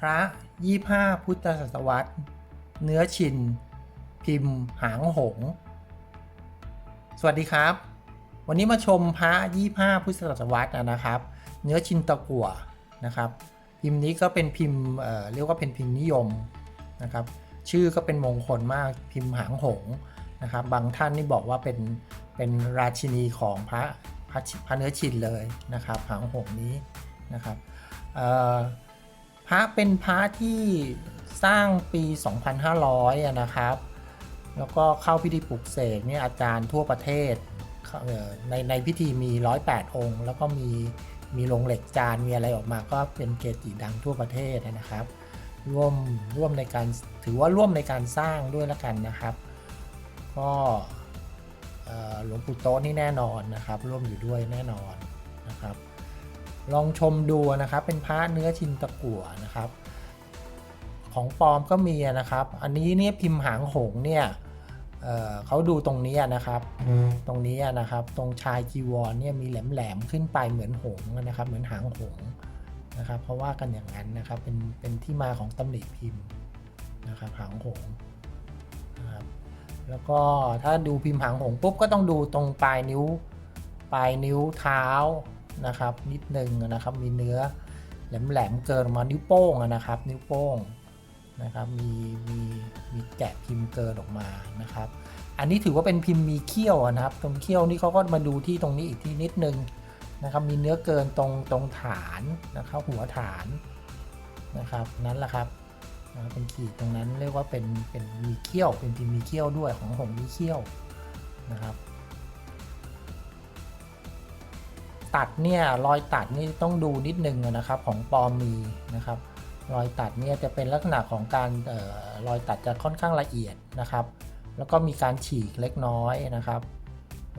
พระยี่ห้าพุทธศตวรรษ เนื้อชิน พิมพ์ หางหง สวัสดีครับ วันนี้มาชมพระยี่ห้าพุทธศตวรรษนะครับ เนื้อชินตะกั่วนะครับ พิมพ์นี้ก็เป็นพิมพ์เอ่อเรียกว่าเป็นพิมพ์นิยมนะครับ ชื่อก็เป็นมงคลมากพิมพ์หางหงนะครับ บางท่านนี่บอกว่าเป็นเป็นราชินีของพระพระพระเนื้อชินเลยนะครับ หางหงนี้นะครับเอ่อ พระเป็นพระที่สร้างปี 2500อะนะครับ แล้วก็เข้าพิธีปลุกเสกเนี่ยอาจารย์ทั่วประเทศในในพิธีมี 108 องค์ แล้วก็มีมีลงเหล็กจานมีอะไรออกมาก็เป็นเกจิดังทั่วประเทศนะครับ ร่วมร่วมในการถือว่าร่วมในการสร้างด้วยละกันนะครับ ก็หลวงปู่โต๊ะนี่แน่นอนนะครับ ร่วมอยู่ด้วยแน่นอนนะครับ ลองชมดูนะครับ เป็นพระเนื้อชินตะกั่วนะครับ ของปลอมก็มีนะครับ อันนี้เนี่ยพิมพ์หางหงส์เนี่ยเอ่อเขาดูตรงนี้นะครับ ตรงนี้นะครับ ตรงชายจีวรเนี่ยมีแหลมๆขึ้นไปเหมือนหงส์นะครับ เหมือนหางหงส์นะครับ เพราะว่ากันอย่างนั้นนะครับ เป็นเป็นที่มาของตำหนิพิมพ์นะครับหางหงส์นะครับ แล้วก็ถ้าดูพิมพ์หางหงส์ปุ๊บก็ต้องดูตรงปลายนิ้ว ปลายนิ้วเท้า นะครับนิดนึงนะครับมีเนื้อแหลมๆเกินมานิ้วโป้งนะครับ นิ้วโป้งนะครับมีมีมีแกะพิมพ์เกินออกมานะครับ อันนี้ถือว่าเป็นพิมพ์มีเขี้ยวนะครับ ตรงเขี้ยวนี่เขาก็มาดูที่ตรงนี้อีกทีนิดนึงนะครับมีเนื้อเกินตรงตรงฐานนะครับหัวฐานนะครับนั้นแหละครับนะครับเป็นขีดตรงนั้นเรียกว่าเป็นเป็นมีเขี้ยวเป็นพิมพ์มีเขี้ยวด้วยของหงมีเขี้ยวนะครับ ตัดเนี่ยรอยตัดนี่ต้องดูนิดนึงนะครับของปลอมมีนะครับ รอยตัดเนี่ยจะเป็นลักษณะของการเออรอยตัดจะค่อนข้างละเอียดนะครับ แล้วก็มีการฉีกเล็กน้อยนะครับ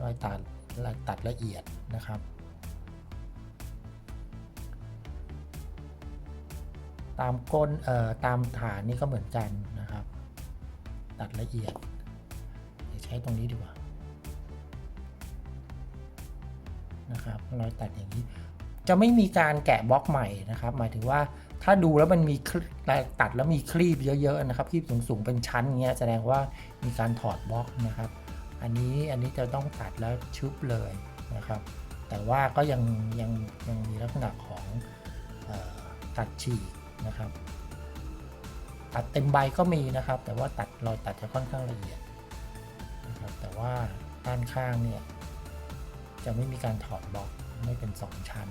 รอยตัดตัดละเอียดนะครับ ตามก้นเอ่อตามฐานนี่ก็เหมือนกันนะครับ ตัดละเอียดใช้ตรงนี้ดีกว่า นะครับรอยตัดอย่างนี้ จะไม่มีการแกะบล็อกใหม่นะครับ หมายถึงว่าถ้าดูแล้วมันมีตัดแล้วมีคลีบเยอะๆนะครับคลีบสูงๆเป็นชั้นเงี้ยแสดงว่ามีการถอดบล็อกนะครับ อันนี้อันนี้จะต้องตัดแล้วชุบเลยนะครับ แต่ว่าก็ยังยังยังมีลักษณะของออตัดฉีกนะครับ ตัดเต็มใบก็มีนะครับ แต่ว่าตัดรอยตัดจะค่อนข้างละเอียดนะครับแต่ว่าด้านข้างเนี่ย จะไม่มีการถอดบล็อกไม่เป็น 2 ชั้น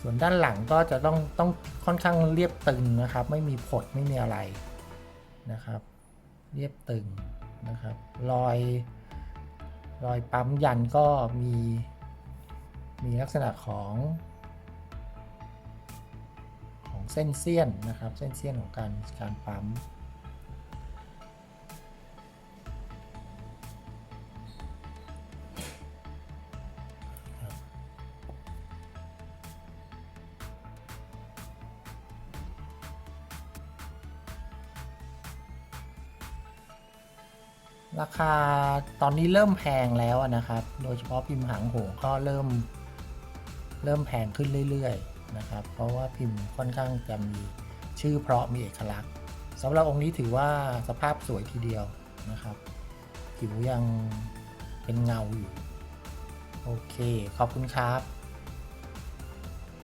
ส่วนด้านหลังก็จะต้องต้องค่อนข้างเรียบตึงนะครับ ไม่มีผดไม่มีอะไรนะครับ เรียบตึงนะครับรอยรอยปั๊มยันก็มีมีลักษณะของของเส้นเสี้ยนนะครับ เส้นเสี้ยนของการการปั๊ม ราคาตอนนี้เริ่มแพงแล้วอะนะครับ โดยเฉพาะพิมพ์หางหงก็เริ่ม เริ่มแพงขึ้นเรื่อยๆนะครับ เพราะว่าพิมพ์ค่อนข้างจะมีชื่อเพราะมีเอกลักษณ์สำหรับองค์นี้ถือว่าสภาพสวยทีเดียวนะครับผิวยังเป็นเงาอยู่ โอเค ขอบคุณครับ